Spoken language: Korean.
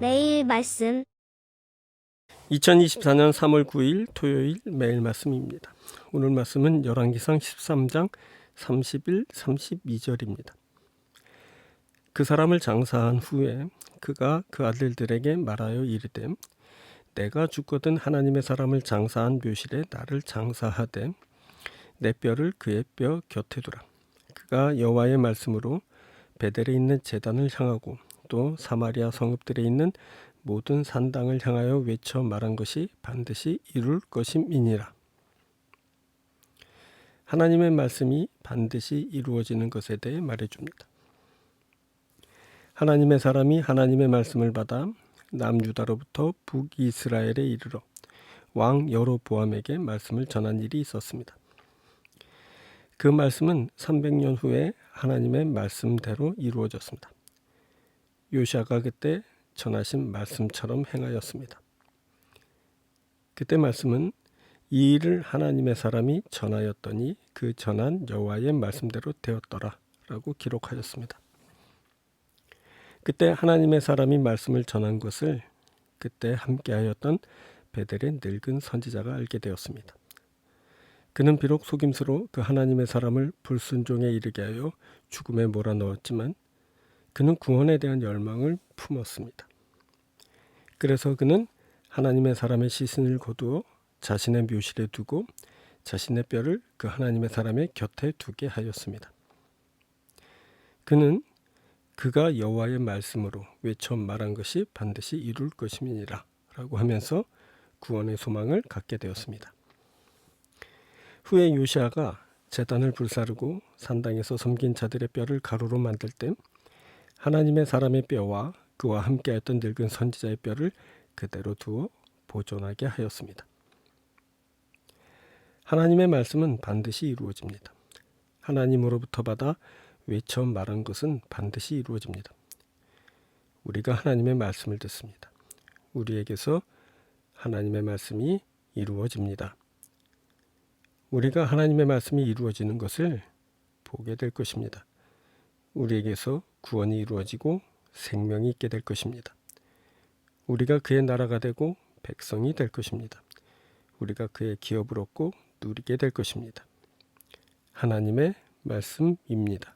말씀 2024년 3월 9일 토요일 매일 말씀입니다. 오늘 말씀은 열왕기상 13장 31, 32절입니다. 그 사람을 장사한 후에 그가 그 아들들에게 말하여 이르되 내가 죽거든 하나님의 사람을 장사한 묘실에 나를 장사하되 내 뼈를 그의 뼈 곁에 두라. 그가 여호와의 말씀으로 베델에 있는 제단을 향하고 또 사마리아 성읍들에 있는 모든 산당을 향하여 외쳐 말한 것이 반드시 이룰 것임이니라. 하나님의 말씀이 반드시 이루어지는 것에 대해 말해줍니다. 하나님의 사람이 하나님의 말씀을 받아 남유다로부터 북이스라엘에 이르러 왕 여로보암에게 말씀을 전한 일이 있었습니다. 그 말씀은 300년 후에 하나님의 말씀대로 이루어졌습니다. 요시아가 그때 전하신 말씀처럼 행하였습니다. 그때 말씀은 이 일을 하나님의 사람이 전하였더니 그 전한 여호와의 말씀대로 되었더라라고 기록하였습니다. 그때 하나님의 사람이 말씀을 전한 것을 그때 함께하였던 베델의 늙은 선지자가 알게 되었습니다. 그는 비록 속임수로 그 하나님의 사람을 불순종에 이르게 하여 죽음에 몰아넣었지만 그는 구원에 대한 열망을 품었습니다. 그래서 그는 하나님의 사람의 시신을 거두어 자신의 묘실에 두고 자신의 뼈를 그 하나님의 사람의 곁에 두게 하였습니다. 그는 그가 여호와의 말씀으로 외쳐 말한 것이 반드시 이룰 것임이니라 라고 하면서 구원의 소망을 갖게 되었습니다. 후에 요시아가 제단을 불사르고 산당에서 섬긴 자들의 뼈를 가루로 만들 때 하나님의 사람의 뼈와 그와 함께했던 늙은 선지자의 뼈를 그대로 두어 보존하게 하였습니다. 하나님의 말씀은 반드시 이루어집니다. 하나님으로부터 받아 외쳐 말한 것은 반드시 이루어집니다. 우리가 하나님의 말씀을 듣습니다. 우리에게서 하나님의 말씀이 이루어집니다. 우리가 하나님의 말씀이 이루어지는 것을 보게 될 것입니다. 우리에게서 구원이 이루어지고 생명이 있게 될 것입니다. 우리가 그의 나라가 되고 백성이 될 것입니다. 우리가 그의 기업을 얻고 누리게 될 것입니다. 하나님의 말씀입니다.